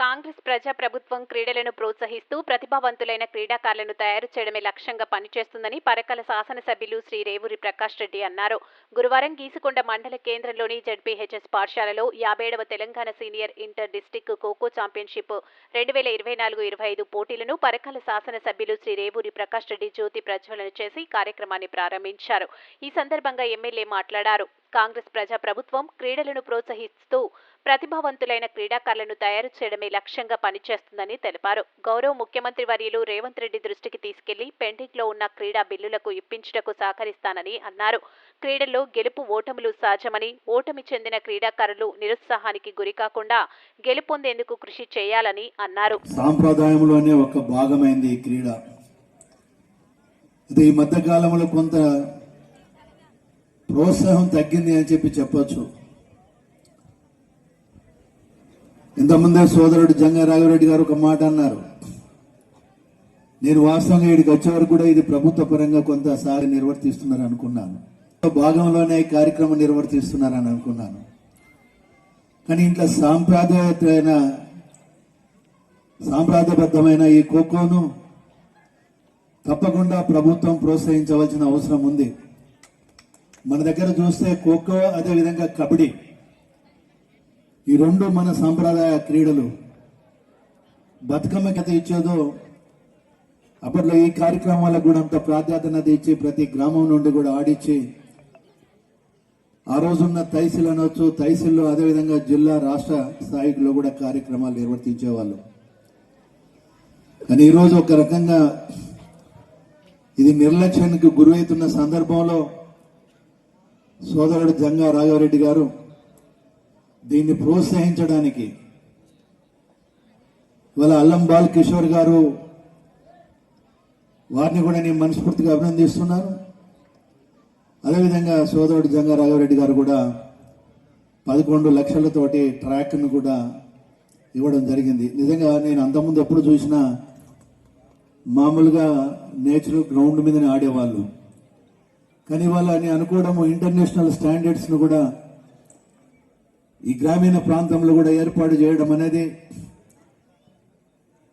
కాంగ్రెస్ ప్రజా ప్రభుత్వం క్రీడలను ప్రోత్సహిస్తూ ప్రతిభావంతులైన క్రీడాకారులను తయారు చేయడమే లక్ష్యంగా పనిచేస్తుందని పరకల శాసనసభ్యులు శ్రీ రేవూరి ప్రకాష్ రెడ్డి అన్నారు. గురువారం గీసుకొండ మండల కేంద్రంలోని జడ్పీహెచ్ఎస్ పాఠశాలలో యాభైడవ Telangana senior inter district kho kho championship రెండు వేల ఇరవై నాలుగు ఇరవై ఐదు పోటీలను పరకల శాసనసభ్యులు శ్రీ రేవూరి ప్రకాష్ రెడ్డి జ్యోతి ప్రజ్వలన చేసి కార్యక్రమాన్ని ప్రారంభించారు. ఈ సందర్భంగా ఎమ్మెల్యే మాట్లాడారు. కాంగ్రెస్ ప్రజా ప్రభుత్వం క్రీడలను ప్రోత్సహిస్తూ ప్రతిభావంతులైన క్రీడాకారులను తయారు చేయడమే లక్ష్యంగా పనిచేస్తుందని తెలిపారు. గౌరవ ముఖ్యమంత్రి వర్యులు రేవంత్ రెడ్డి దృష్టికి తీసుకెళ్ళి పెండింగ్లో ఉన్న క్రీడా బిల్లులకు ఇప్పించుటకు సహకరిస్తానని అన్నారు. క్రీడల్లో గెలుపు ఓటములు సహజమని ఓటమి చెందిన క్రీడాకారులు నిరుత్సాహానికి గురికాకుండా గెలుపొందేందుకు కృషి చేయాలని అన్నారు. సాంప్రదాయంలోనే ఒక భాగమైంది ఈ క్రీడ. ఇది ఈ మధ్య కాలంలో కొంత ప్రోత్సాహం తగ్గింది అని చెప్పి చెప్పొచ్చు. ఇంతకుముందే సోదరుడు జంగా రాఘవరెడ్డి గారు ఒక మాట అన్నారు. నేను వాస్తవంగా ఇక్కడికి వచ్చే వరకు కూడా ఇది ప్రభుత్వ పరంగా కొంత సారి నిర్వర్తిస్తున్నారు అనుకున్నాను. భాగంలోనే ఈ కార్యక్రమం నిర్వర్తిస్తున్నారని అనుకున్నాను. కానీ ఇంట్లో సాంప్రదాయమైన సాంప్రదాయబద్ధమైన ఈ ఖోఖోను తప్పకుండా ప్రభుత్వం ప్రోత్సహించవలసిన అవసరం ఉంది. మన దగ్గర చూస్తే ఖోఖో అదేవిధంగా కబడ్డీ. ఈ రెండు మన సాంప్రదాయ క్రీడలు బతుకమ్మ కథ ఇచ్చేదో అప్పట్లో ఈ కార్యక్రమాలకు కూడా అంత ప్రాధాన్యత ఇచ్చి ప్రతి గ్రామం నుండి కూడా ఆడిచ్చి ఆ రోజున్న తైసిల్ అనొచ్చు తైసిల్లో అదేవిధంగా జిల్లా రాష్ట్ర స్థాయిలో కూడా కార్యక్రమాలు నిర్వర్తించేవాళ్ళు. కానీ ఈరోజు ఒక రకంగా ఇది నిర్లక్ష్యానికి గురవుతున్న సందర్భంలో సోదరుడు జంగా రాఘవరెడ్డి గారు దీన్ని ప్రోత్సహించడానికి ఇవాళ అల్లం బాల్ కిషోర్ గారు వారిని కూడా నేను మనస్ఫూర్తిగా అభినందిస్తున్నాను. అదేవిధంగా సోదరుడు జంగా రాఘవరెడ్డి గారు కూడా పదకొండు లక్షలతోటి ట్రాక్ను కూడా ఇవ్వడం జరిగింది. నిజంగా నేను అంతకుముందు ఎప్పుడు చూసినా మామూలుగా నేచురల్ గ్రౌండ్ మీదనే ఆడేవాళ్ళు. కానీ వాళ్ళ నేను అనుకోవడము ఇంటర్నేషనల్ స్టాండర్డ్స్ను కూడా ఈ గ్రామీణ ప్రాంతంలో కూడా ఏర్పాటు చేయడం అనేది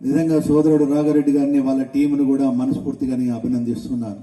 నిజంగా సోదరుడు రాఘరెడ్డి గారిని వాళ్ళ టీంను కూడా మనస్ఫూర్తిగా అభినందిస్తున్నాను.